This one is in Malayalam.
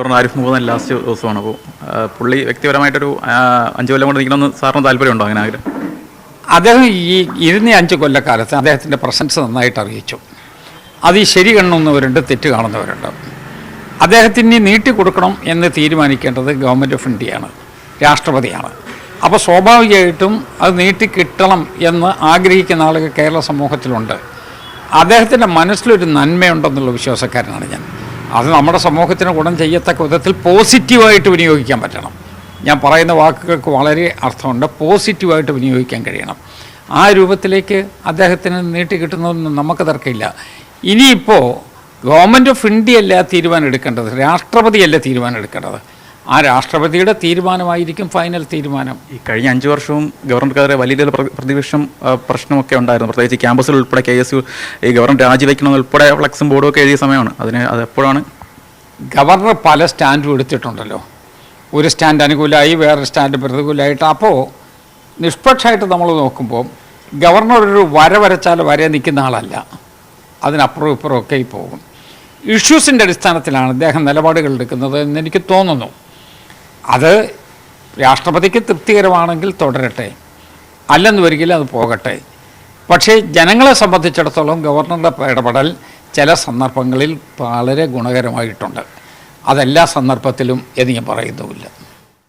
ഗവർണർ ആരിഫ് മുഹമ്മദ് ലാസ്റ്റ് ദിവസമാണ്. അപ്പോൾ പുള്ളി വ്യക്തിപരമായിട്ടൊരു അഞ്ചു കൊല്ലം കൊണ്ട് നിൽക്കണമെന്ന് സാറിന് താല്പര്യമുണ്ടോ അങ്ങനെ ആഗ്രഹം? അദ്ദേഹം ഈ ഇരുന്ന അഞ്ച് കൊല്ലക്കാലത്ത് അദ്ദേഹത്തിന്റെ പ്രസൻസ് നന്നായിട്ട് അറിയിച്ചു. അത് ഈ ശരി കാണുന്നവരുണ്ട് തെറ്റ് കാണുന്നവരുണ്ട്. അദ്ദേഹത്തിന് നീട്ടി കൊടുക്കണം എന്ന് തീരുമാനിക്കേണ്ടത് ഗവൺമെന്റ് ഓഫ് ഇന്ത്യയാണ് രാഷ്ട്രപതിയാണ്. അപ്പോൾ സ്വാഭാവികമായിട്ടും അത് നീട്ടി കിട്ടണം എന്ന് ആഗ്രഹിക്കുന്ന ആളുകൾ കേരള സമൂഹത്തിലുണ്ട്. അദ്ദേഹത്തിന്റെ മനസ്സിലൊരു നന്മയുണ്ടെന്നുള്ള വിശ്വാസക്കാരനാണ് ഞാൻ. അത് നമ്മുടെ സമൂഹത്തിന് ഗുണം ചെയ്യത്തക്ക വിധത്തിൽ പോസിറ്റീവായിട്ട് വിനിയോഗിക്കാൻ പറ്റണം. ഞാൻ പറയുന്ന വാക്കുകൾക്ക് വളരെ അർത്ഥമുണ്ട്. പോസിറ്റീവായിട്ട് വിനിയോഗിക്കാൻ കഴിയണം. ആ രൂപത്തിലേക്ക് അദ്ദേഹത്തിന് നീട്ടി കിട്ടുന്നതൊന്നും നമുക്ക് തർക്കമില്ല. ഇനിയിപ്പോൾ ഗവൺമെന്റ് ഓഫ് ഇന്ത്യയല്ല തീരുമാനം എടുക്കേണ്ടത്? രാഷ്ട്രപതിയല്ല തീരുമാനം എടുക്കേണ്ടത്? ആ രാഷ്ട്രപതിയുടെ തീരുമാനമായിരിക്കും ഫൈനൽ തീരുമാനം. ഈ കഴിഞ്ഞ അഞ്ച് വർഷവും ഗവർണർക്കെതിരെ വലിയ രീതിയിൽ പ്ര- പ്രതിപക്ഷം പ്രശ്നമൊക്കെ ഉണ്ടായിരുന്നു. പ്രത്യേകിച്ച് ക്യാമ്പസിൽ ഉൾപ്പെടെ കെ എസ് യു ഈ ഗവർണർ രാജിവെക്കണം ഉൾപ്പെടെ ഫ്ലക്സും ബോർഡും ഒക്കെ എഴുതിയ സമയമാണ്. അതിന് അത് എപ്പോഴാണ്? ഗവർണർ പല സ്റ്റാൻഡും എടുത്തിട്ടുണ്ടല്ലോ. ഒരു സ്റ്റാൻഡ് അനുകൂലമായി വേറൊരു സ്റ്റാൻഡ് പ്രതികൂലമായിട്ട്. അപ്പോൾ നിഷ്പക്ഷമായിട്ട് നമ്മൾ നോക്കുമ്പോൾ ഗവർണർ ഒരു വര വരച്ചാൽ വരെ നിൽക്കുന്ന ആളല്ല. അതിനപ്പുറം ഇപ്പുറം ഒക്കെ പോകും. ഇഷ്യൂസിന്റെ അടിസ്ഥാനത്തിലാണ് അദ്ദേഹം നിലപാടുകൾ എടുക്കുന്നത് എന്ന് എനിക്ക് തോന്നുന്നു. അത് രാഷ്ട്രപതിക്ക് തൃപ്തികരമാണെങ്കിൽ തുടരട്ടെ. അല്ലെന്ന് വരികിൽ അത് പോകട്ടെ. പക്ഷേ ജനങ്ങളെ സംബന്ധിച്ചിടത്തോളം ഗവർണറുടെ ഇടപെടൽ ചില സന്ദർഭങ്ങളിൽ വളരെ ഗുണകരമായിട്ടുണ്ട്. അതെല്ലാ സന്ദർഭത്തിലും എന്ന് ഞാൻ പറയുന്നുമില്ല.